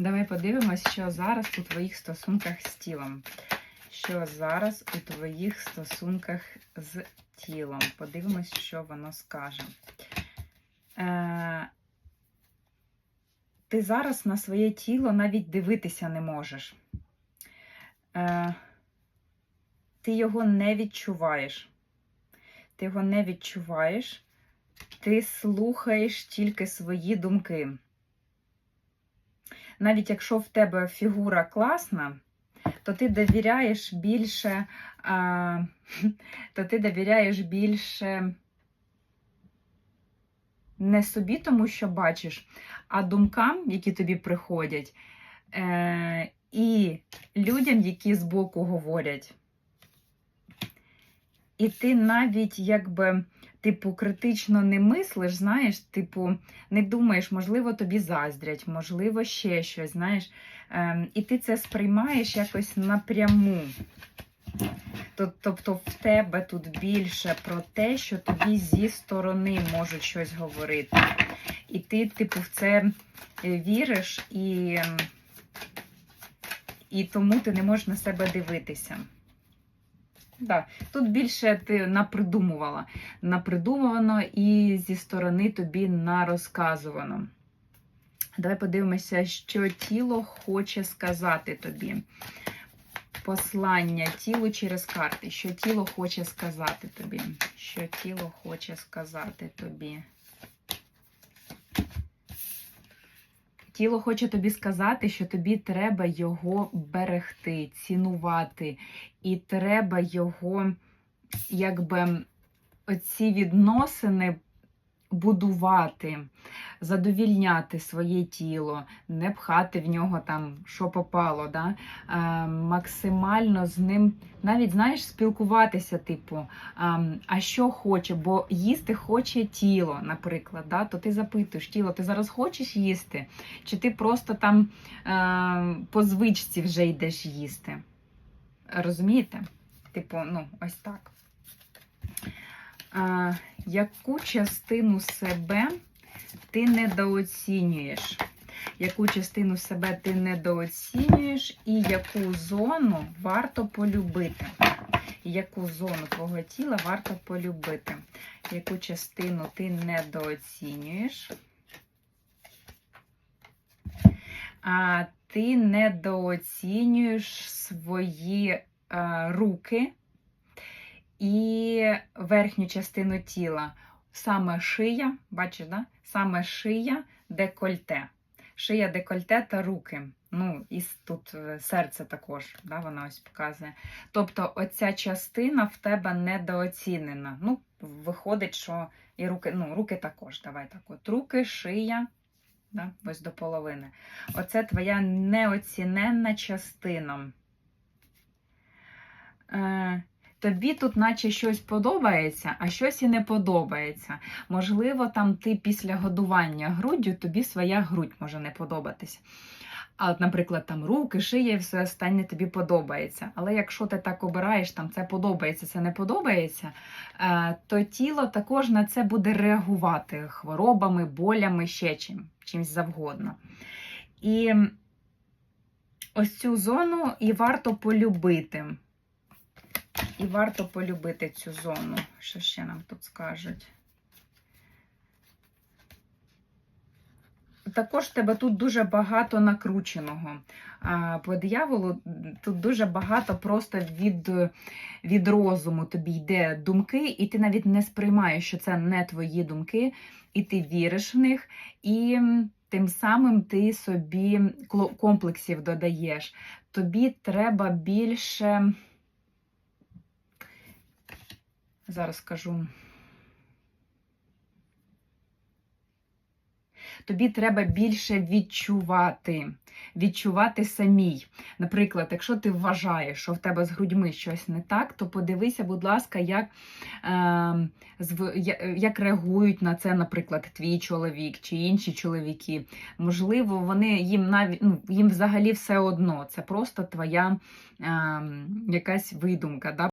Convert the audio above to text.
Давай подивимось, що зараз у твоїх стосунках з тілом. Що зараз у твоїх стосунках з тілом. Подивимось, що воно скаже. Е, ти зараз на своє тіло навіть дивитися не можеш. Е, ти його не відчуваєш. Ти його не відчуваєш. Ти слухаєш тільки свої думки. Навіть якщо в тебе фігура класна, то ти довіряєш більше, а, то ти довіряєш більше не собі, тому що бачиш, а думкам, які тобі приходять, е, і людям, які збоку говорять. І ти навіть якби, типу, критично не мислиш, знаєш, типу, не думаєш, можливо, тобі заздрять, можливо, ще щось, знаєш. Ем, і ти це сприймаєш якось напряму. Тобто в тебе тут більше про те, що тобі зі сторони можуть щось говорити. І ти, типу, в це е, віриш, і, ем, і тому ти не можеш на себе дивитися. Да. Тут більше ти напридумувала. Напридумувано і зі сторони тобі нарозказувано. Давай подивимося, що тіло хоче сказати тобі. Послання тілу через карти. Що тіло хоче сказати тобі? Що тіло хоче сказати тобі? Тіло хоче тобі сказати, що тобі треба його берегти, цінувати, і треба його, якби, оці відносини будувати, задовільняти своє тіло, не пхати в нього там, що попало, да? е, максимально з ним, навіть знаєш, спілкуватися, типу, а, а що хоче, бо їсти хоче тіло, наприклад. Да? То ти запитуєш, тіло, ти зараз хочеш їсти? Чи ти просто там е, по звичці вже йдеш їсти? Розумієте? Типу, ну, ось так. А, яку частину себе ти недооцінюєш? Яку частину себе ти недооцінюєш, і яку зону варто полюбити? Яку зону твого тіла варто полюбити? Яку частину ти недооцінюєш? А ти недооцінюєш свої е, руки і верхню частину тіла. Саме шия, бачиш, да? саме шия, декольте. Шия, декольте та руки. Ну, і тут е, серце також, да, вона ось показує. Тобто, оця частина в тебе недооцінена. Ну, виходить, що і руки, ну, руки також. Давай так. От руки, шия, да, ось до половини. Оце твоя неоціненна частина. Е, тобі тут наче щось подобається, а щось і не подобається. Можливо, там ти після годування груддю, тобі своя грудь може не подобатись. А от, наприклад, там руки, шия все останнє тобі подобається. Але якщо ти так обираєш, там це подобається, це не подобається, е, то тіло також на це буде реагувати хворобами, болями, ще чим, чимось завгодно. І ось цю зону і варто полюбити. І варто полюбити цю зону. Що ще нам тут скажуть? Також в тебе тут дуже багато накрученого. А, По дияволу тут дуже багато просто від, від розуму тобі йде думки, і ти навіть не сприймаєш, що це не твої думки, і ти віриш в них, і тим самим ти собі комплексів додаєш. Тобі треба більше. Зараз скажу. Тобі треба більше відчувати, відчувати самій. Наприклад, якщо ти вважаєш, що в тебе з грудьми щось не так, то подивися, будь ласка, як, е, як реагують на це, наприклад, твій чоловік чи інші чоловіки. Можливо, вони їм навіть ну, їм взагалі все одно. Це просто твоя е, якась видумка. Да?